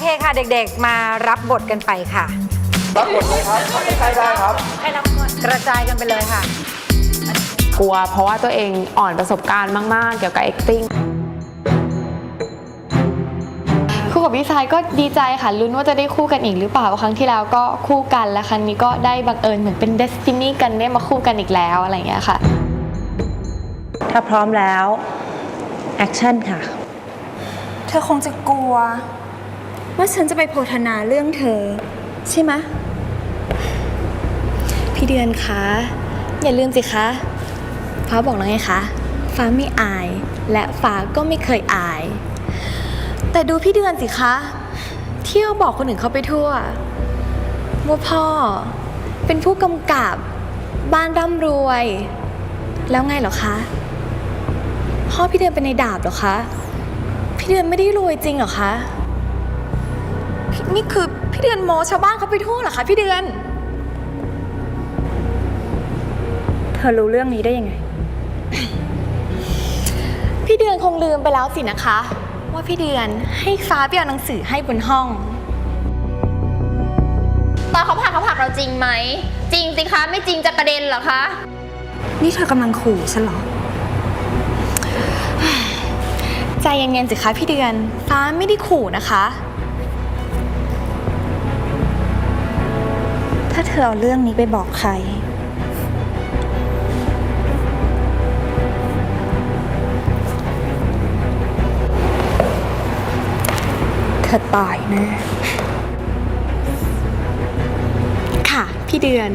เคค่ะเด็กๆ มารับบทกันไปค่ะ รับบทเลยครับใช่ได้ครับ ให้รับบทกระจายกันไปเลยค่ะ กลัวเพราะว่าตัวเองอ่อนประสบการณ์มาก ๆ เกี่ยวกับ acting คู่กับพี่ชายก็ดีใจค่ะลุ้นว่าจะได้คู่กันอีกหรือเปล่าครั้งที่แล้วก็คู่กันและครั้งนี้ก็ได้บังเอิญเหมือนเป็นเดสตินีกันได้มาคู่กันอีกแล้วอะไรอย่างเงี้ยค่ะ ถ้าพร้อมแล้ว แอคชั่นค่ะ เธอคงจะกลัว ว่าฉันจะไปโพธนาเรื่องเธอ ใช่ไหมะ พี่เดือนคะอย่าลืมสิคะฟ้าบอกแล้วไงคะฟ้าไม่อาย และฟ้าก็ไม่เคยอาย แต่ดูพี่เดือนสิคะ เที่ยวบอกคนอื่นเขาไปทั่วว่าพ่อ เป็นผู้กำกับบ้านร่ำรวย แล้วไงเหรอคะพ่อพี่เดือนเป็นในดาบเหรอคะ พี่เดือนไม่ได้รวยจริงเหรอคะ นี่คือพี่เดือนโมชาวบ้านเขาไปทั่วเหรอคะพี่เดือน เธอรู้เรื่องนี้ได้ยังไง พี่เดือนคงลืมไปแล้วสินะคะ ว่าพี่เดือนให้ฟ้าไปเอาหนังสือให้บนห้อง ตอนเขาผลักเขาผลักเราจริงไหม จริงสิคะไม่จริงจะกระเด็นเหรอคะ นี่เธอกำลังขู่ฉันเหรอ ใจเย็นๆสิคะพี่เดือน ฟ้าไม่ได้ขู่นะคะ เธอเอาเรื่องนี้ไปบอกใคร เธอตายแน่ค่ะ พี่เดือน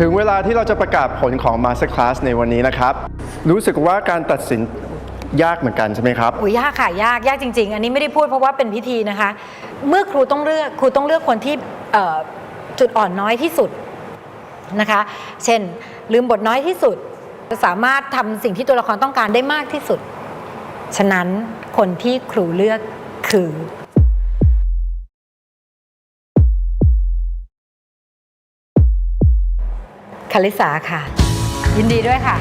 ถึงเวลาที่เราจะประกาศผลของ Master Class ในวันนี้นะครับ รู้สึกว่าการตัดสินยากเหมือนกันใช่ไหมครับอุ้ยยากค่ะยากยากจริง ๆ อันนี้ไม่ได้พูดเพราะว่าเป็นพิธีนะคะ เมื่อครูต้องเลือกครูต้องเลือกคนที่จุดอ่อนน้อยที่สุดนะคะ เช่น ลืมบทน้อยที่สุดสามารถทำสิ่งที่ตัวละครต้องการได้มากที่สุด ฉะนั้นคนที่ครูเลือกคือ คาริสาค่ะ ยินดีด้วยค่ะ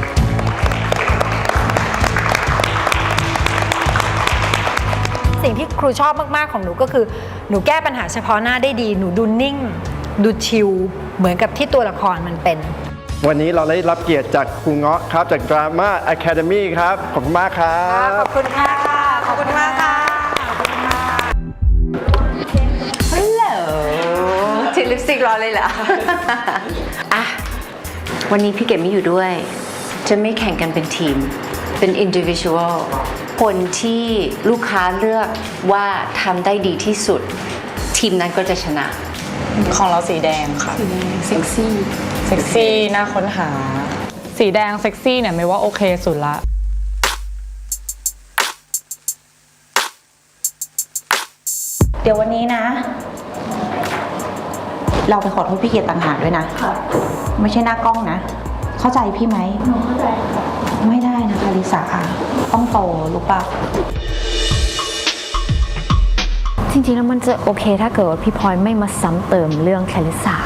สิ่งที่ครูชอบมาก ๆ ของหนูก็คือ หนูแก้ปัญหาเฉพาะหน้าได้ดี หนูดูนิ่ง ดูชิลเหมือนกับที่ตัวละครมันเป็น วันนี้เราได้รับเกียรติจากครูเงาะครับ จาก Drama Academy ครับ ขอบคุณมากครับขอบคุณค่ะ ขอบคุณมากค่ะถึงลิปสติกรอเลยเหรอ อะ วันนี้พี่เก็บไม่อยู่ด้วย จะไม่แข่งกันเป็นทีม เป็น individual คนที่ลูกค้าเลือกว่าทำได้ดีที่สุด ทีมนั้นก็จะชนะ ของเราสีแดงค่ะเซ็กซี่เซ็กซี่น่าค้นหา สีแดงเซ็กซี่เนี่ยไม่ว่าโอเคสุดละเดี๋ยววันนี้นะ เราไปขอโทษพี่เกียรติต่างหากด้วยนะ ไม่ใช่หน้ากล้องนะ เข้าใจพี่ไหมเข้าใจไม่ได้นะคะลิสาต้องโตรู้ปะจริงๆแล้วมันจะโอเคถ้าเกิดว่าพี่พลอยไม่มาซ้ำเติมเรื่องแคลิสา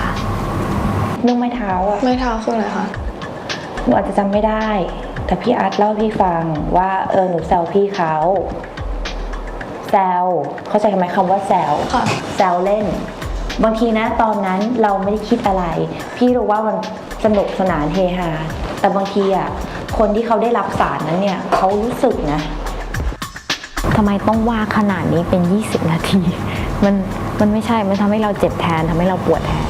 เรื่องไม้เท้าอะไม่เท้าคืออะไรคะ หนูอาจจะจำไม่ได้ แต่พี่อาร์ตเล่าให้พี่ฟังว่าเออหนูแซวพี่เขาแซวเข้าใจไหมคำว่าแซวค่ะ แซวเล่น บางทีนะตอนนั้นเราไม่ได้คิดอะไร พี่รู้ว่ามันสนุกสนานเฮฮาแต่บางทีอะคนที่เขาได้รับสารนั้นเนี่ยเขารู้สึกนะทำไมต้องว่าขนาดนี้เป็น 20 นาที มันมันไม่ใช่ มันทำให้เราเจ็บแทนทำให้เราปวดแทน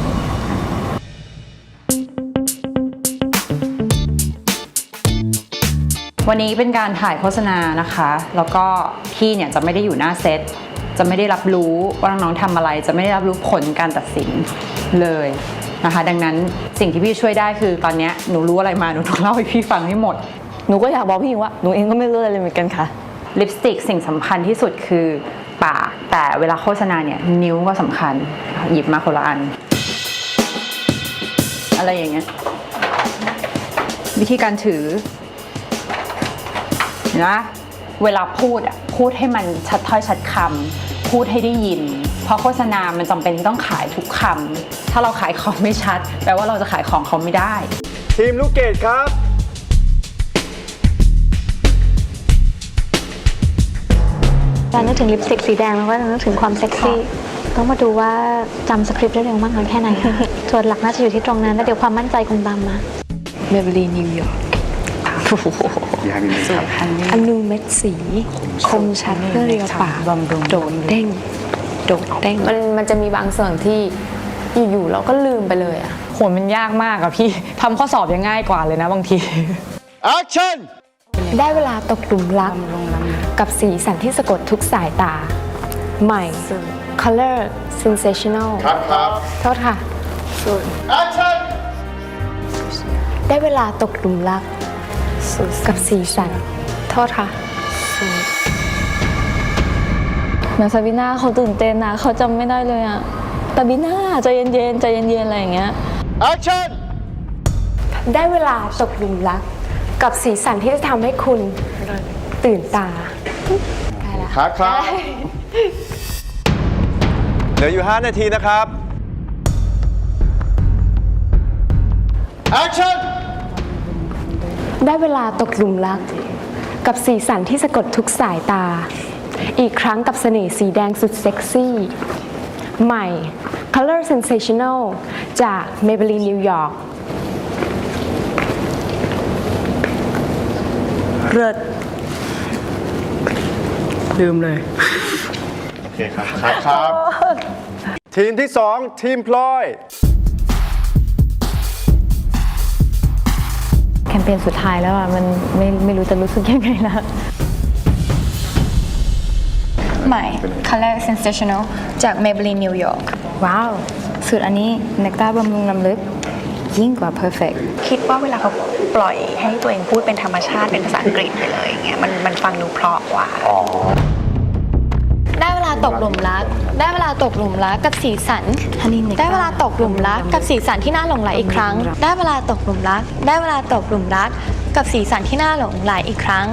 วันนี้เป็นการถ่ายโฆษณานะคะ แล้วก็พี่เนี่ยจะไม่ได้อยู่หน้าเซต จะไม่ได้รับรู้ว่าน้องๆทำอะไร จะไม่ได้รับรู้ผลการตัดสินเลยนะคะ ดังนั้นสิ่งที่พี่ช่วยได้คือตอนเนี้ยหนูรู้อะไรมาหนูต้องเล่าให้พี่ฟังให้หมด หนูก็อยากบอกพี่หญิงว่าหนูเองก็ไม่รู้อะไรเลยเหมือนกันค่ะลิปสติกสิ่งสำคัญที่สุดคือปาก แต่เวลาโฆษณาเนี่ยนิ้วก็สำคัญหยิบมาคนละอัน อะไรอย่างเงี้ยวิธีการถือเห็นะเวลาพูดอะพูดให้มันชัดถ้อยชัดคำ พูดให้ได้ยิน เพราะโฆษณามันจำเป็นที่ต้องขายทุกคำถ้าเราขายของไม่ชัด แปลว่าเราจะขายของเขาไม่ได้ ทีมลูกเกดครับการนึกถึงลิปสติกสีแดงแล้วก็นึกถึงความเซ็กซี่ต้องมาดูว่าจำสคริปต์ได้เร็วมากน้อยแค่ไหนส่วนหลักน่าจะอยู่ที่ตรงนั้น แล้วเดี๋ยวความมั่นใจคงตามมาเมเบลีนิวยอร์ก อนูเม็ดสี คมชัดเพื่อเรียวปากบำรุงโดดเด้งโดดเด้งมันมันจะมีบางส่วนที่อยู่ๆเราก็ลืมไปเลยอะโหมันยากมากอะพี่ทำข้อสอบยังง่ายกว่าเลยนะบางที action ได้เวลาตกหลุมรัก กับสีสันที่สะกดทุกสายตา ใหม่ color sensational ครับครับโทษค่ะ action ได้เวลาตกหลุมรัก กับสีสัน โทษค่ะ เหมือนซาบิน่าเขาตื่นเต้นนะเขาจำไม่ได้เลยอะซาบิน่าใจเย็นๆใจเย็นๆอะไรอย่างเงี้ย action ได้เวลาตกหลุมรัก กับสีสันที่จะทำให้คุณตื่นตาครับครับ เหลืออยู่ 5 นาทีนะครับ action ได้เวลาตกหลุมรัก กับสีสันที่สะกดทุกสายตา อีกครั้งกับเสน่ห์สีแดงสุดเซ็กซี่ ใหม่ Color Sensational จาก Maybelline New York เลิศลืมเลย โอเคครับครับครับ ทีมที่ 2 ทีมพลอย แคมเปญสุดท้ายแล้วอะมันไม่ไม่รู้จะรู้สึกยังไงละใหม่ Color Sensational จาก Maybelline New York ว้าวสูตรอันนี้เนกต้าบำรุงลำลึก ยิ่งกว่า perfect คิดว่าเวลาเขาปล่อยให้ตัวเองพูดเป็นธรรมชาติเป็นภาษาอังกฤษไปเลยอย่างเงี้ยมันมันฟังดูเพราะกว่าได้เวลา ตกหลุมรัก ได้เวลาตกหลุมรักกับสีสัน ได้เวลาตกหลุมรักกับสีสันที่น่าหลงไหลอีกครั้ง ได้เวลาตกหลุมรัก ได้เวลาตกหลุมรัก กับสีสันที่น่าหลงไหลอีกครั้ง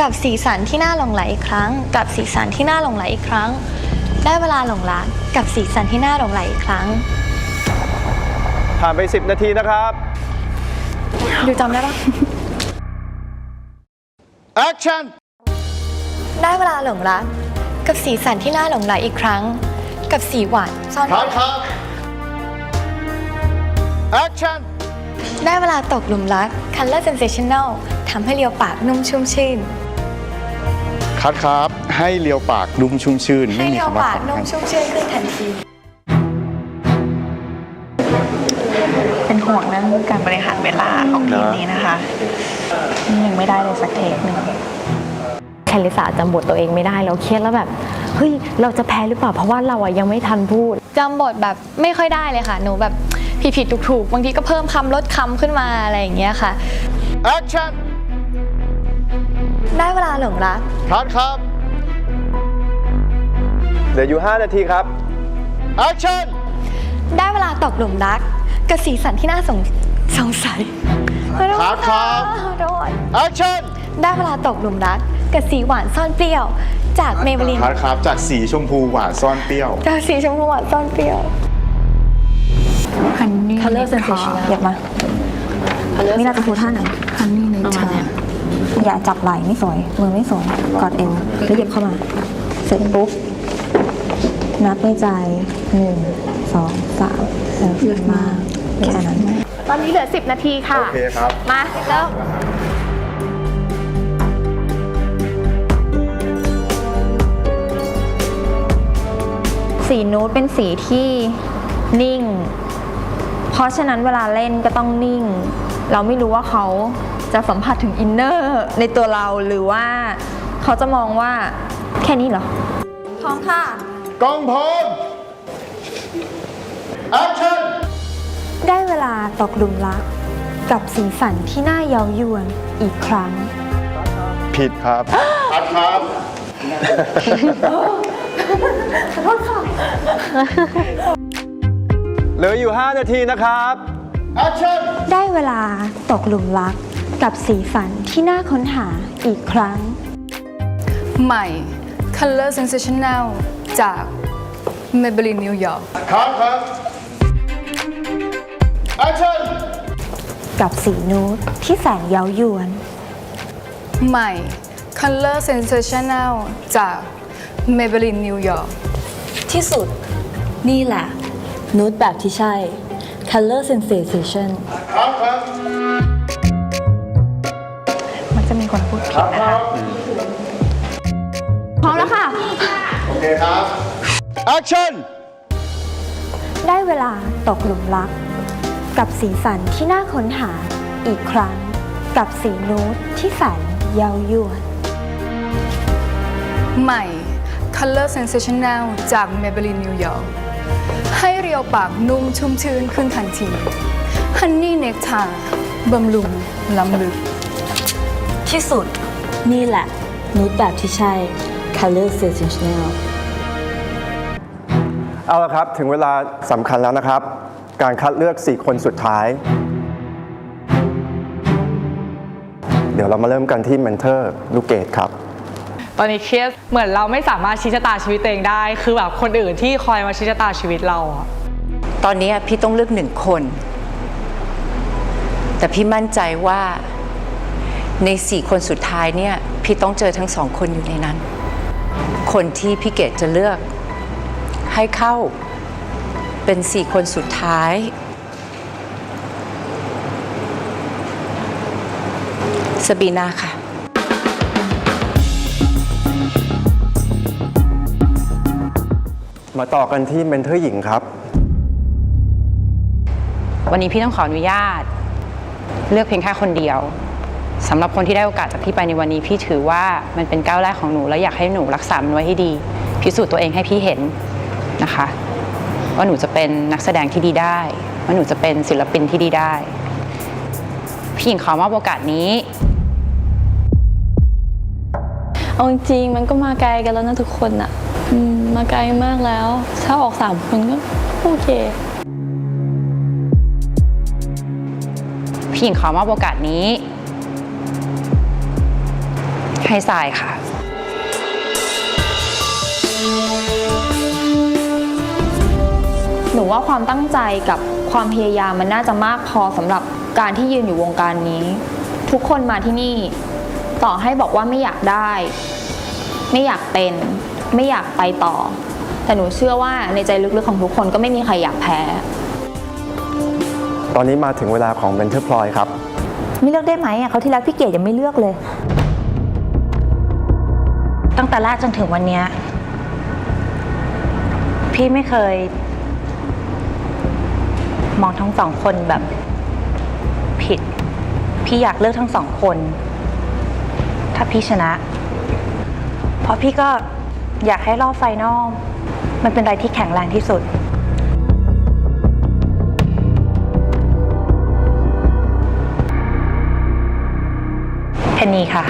กับสีสันที่น่าหลงไหลอีกครั้ง กับสีสันที่น่าหลงไหลอีกครั้ง ได้เวลาหลงรักกับสีสันที่น่าหลงไหลอีกครั้ง ผ่านไป 10 นาทีนะครับ ดูจำได้ปะ action ได้เวลาหลงรัก กับสีสันที่น่าหลงไหลอีกครั้ง กับสีหวานซ่อนครับครับ action ได้เวลาตกหลุมรัก Color Sensational ทำให้เลียวปากนุ่มชุ่มชื่น คัดครับ ให้เลียวปากนุ่มชุ่มชื่น ให้ไม่มีเลียวคำว่าปากขำนุ่มชุ่มชื่นขึ้นทันที เป็นห่วงเรื่องการบริหารเวลาของทีมนี้นะคะ ยังไม่ได้เลยสักเทคหนึ่ง แคลิสาจำบทตัวเองไม่ได้แล้วเครียดแล้วแบบเฮ้ยเราจะแพ้หรือเปล่าเพราะว่าเราอะยังไม่ทันพูด จำบทแบบไม่ค่อยได้เลยค่ะ หนูแบบผิดผิดถูกถูกๆบางทีก็เพิ่มคำลดคำขึ้นมาอะไรอย่างเงี้ยค่ะ action ได้เวลาหลงรักครับครับ เหลืออยู่ 5 นาทีครับ action ได้เวลาตกหลุมรักกับสีสันที่น่าสงสงสัยขอโทษครับครับขอโทษ action ได้เวลาตกหลุมรัก กับสีหวานซ่อนเปรี้ยว จากเมเบลินคัดครับ จากสีชมพูหวานซ่อนเปรี้ยว จากสีชมพูหวานซ่อนเปรี้ยวฮันนี่ Color Sensational เหยียบมานี่เราจะพูดท่าไหนฮันนี่ในชาอย่าจับไหล่ไม่สวย มือไม่สวย กอดเอวแล้วเหยียบเข้ามา เสร็จปุ๊บ นับในใจหนึ่งสองสามแล้วขึ้นมาแค่นั้นตอนนี้เหลือ 10 นาทีค่ะ โอเคครับ มาแล้ว สีนูดเป็นสีที่นิ่ง เพราะฉะนั้นเวลาเล่นก็ต้องนิ่ง เราไม่รู้ว่าเขาจะสัมผัสถึงอินเนอร์ในตัวเราหรือว่าเขาจะมองว่าแค่นี้เหรอพร้อมค่ะ กล้องพร้อม action ได้เวลาตกหลุมรัก กับสีสันที่น่าเย้ายวนอีกครั้ง ผิดครับคัดครับ เหลืออยู่ 5 นาทีนะครับ action ได้เวลาตกหลุมรักกับสีสันที่น่าค้นหาอีกครั้ง ใหม่ Color Sensational จาก Maybelline New York ครับครับ Action กับสีนูดที่แสนเย้ายวน ใหม่ Color Sensational จาก Maybelline New York ที่สุด นี่แหละ นูดแบบที่ใช่ Color Sensation ครับครับ มันจะมีคนพูดผิดครับนะครัคะบพร้อมแล้วค่ะ โอเคครับ Action ได้เวลาตกหลุมรัก กับสีสันที่น่าค้นหาอีกครั้ง กับสีนูดที่แสนเย้ายวน ใหม่ Color Sensational จาก Maybelline New York ให้เรียวปากนุ่มชุ่มชื้นขึ้นทันที Honey Nectar บำรุงล้ำลึก ที่สุดนี่แหละ นูดแบบที่ใช่ Color Sensational เอาละครับ ถึงเวลาสำคัญแล้วนะครับ การคัดเลือก 4 คนสุดท้าย เดี๋ยวเรามาเริ่มกันที่เมนเทอร์ลูกเกดครับ ตอนนี้เครียดเหมือนเราไม่สามารถชี้ชะตาชีวิตตัวเองได้ คือแบบคนอื่นที่คอยมาชี้ชะตาชีวิตเราอะตอนนี้พี่ต้องเลือกหนึ่งคน แต่พี่มั่นใจว่าในสี่คนสุดท้ายเนี่ย พี่ต้องเจอทั้งสองคนอยู่ในนั้น คนที่พี่เกดจะเลือกให้เข้าเป็นสี่คนสุดท้าย สบีนาค่ะ มาต่อกันที่เมนเทอร์หญิงครับ วันนี้พี่ต้องขออนุญาต เลือกเพียงแค่คนเดียวสำหรับคนที่ได้โอกาสจากพี่ไปในวันนี้ พี่ถือว่ามันเป็นก้าวแรกของหนูและอยากให้หนูรักษามันไว้ให้ดี พิสูจน์ตัวเองให้พี่เห็นนะคะ ว่าหนูจะเป็นนักแสดงที่ดีได้ ว่าหนูจะเป็นศิลปินที่ดีได้ พี่หญิงขอมอบโอกาสนี้เอาจริงมันก็มาไกลกันแล้วนะทุกคนอะ มมาไกลมากแล้ว ถ้าออกสามคนก็โอเคพี่หญิงขอมอบโอกาสนี้ ให้ทรายค่ะ หนูว่าความตั้งใจกับความพยายามมันน่าจะมากพอสำหรับการที่ยืนอยู่วงการนี้ ทุกคนมาที่นี่ ต่อให้บอกว่าไม่อยากได้ ไม่อยากเป็น ไม่อยากไปต่อ แต่หนูเชื่อว่าในใจลึกๆของทุกคนก็ไม่มีใครอยากแพ้ ตอนนี้มาถึงเวลาของเมนเทอร์พลอยครับ ไม่เลือกได้ไหมอะเขาที่รักพี่เกดยังไม่เลือกเลย ตั้งแต่แรกจนถึงวันเนี้ยพี่ไม่เคย มองทั้งสองคนแบบ ผิด พี่อยากเลือกทั้งสองคน ถ้าพี่ชนะ เพราะพี่ก็ อยากให้รอบไฟนอลมันเป็นอะไรที่แข็งแรงที่สุด เพนนีค่ะ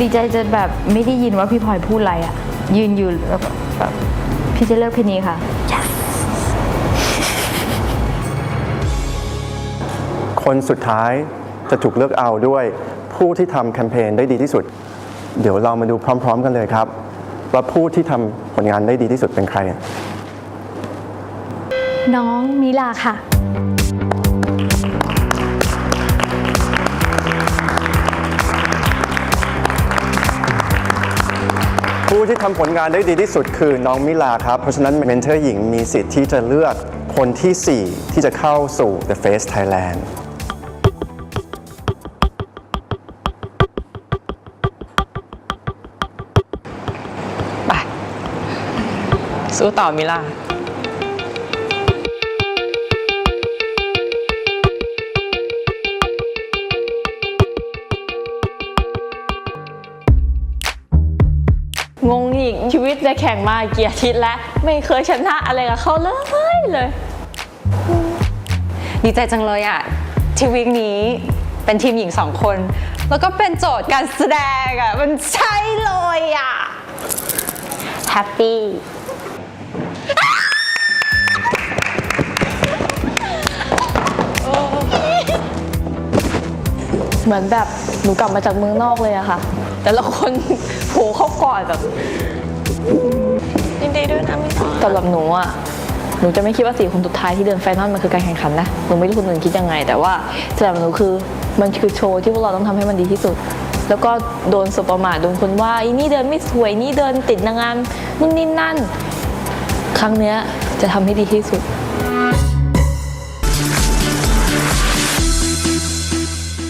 ดีใจจนแบบไม่ได้ยินว่าพี่พลอยพูดอะไรอะยืนอยู่แล้วแบบพี่จะเลือกเพนนีค่ะคนสุดท้ายจะถูกเลือกเอาด้วยผู้ที่ทำแคมเปญได้ดีที่สุด เดี๋ยวเรามาดูพร้อม ๆ กันเลยครับ ว่าผู้ที่ทำผลงานได้ดีที่สุดเป็นใคร น้องมิลาค่ะ ผู้ที่ทำผลงานได้ดีที่สุดคือน้องมิลาครับ เพราะฉะนั้นเมนเทอร์หญิงมีสิทธิ์ที่จะเลือกคนที่ 4 ที่จะเข้าสู่ The Face Thailand ไปสู้ต่อมิลา งงอีกชีวิตจะแข่งมากี่อาทิตแล้ว ไม่เคยชนะอะไรกับเขาเลยเลย ดีใจจังเลยอะทีวีนี้เป็นทีมหญิงสองคน แล้วก็เป็นโจทย์การแสดงอะมันใช่เลยอะแฮปปี้เหมือนแบบหนูกลับมาจากเมืองนอกเลยอะค่ะ แต่ละคน โผล่เข้ากอดแบบยินดีด้วยนะพี่สำหรับหนูอะหนูจะไม่คิดว่าสี่คนสุดท้ายที่เดินไฟนอลมันคือการแข่งขันนะหนูไม่รู้คนอื่นคิดยังไง แต่ว่าสำหรับหนูคือมันคือโชว์ที่พวกเราต้องทำให้มันดีที่สุด แล้วก็โดนสบประมาทโดนคนว่าอีนี่เดินไม่สวยนี่เดินติดนางงามนู่นนี่นั่น ครั้งเนี้ยจะทำให้ดีที่สุด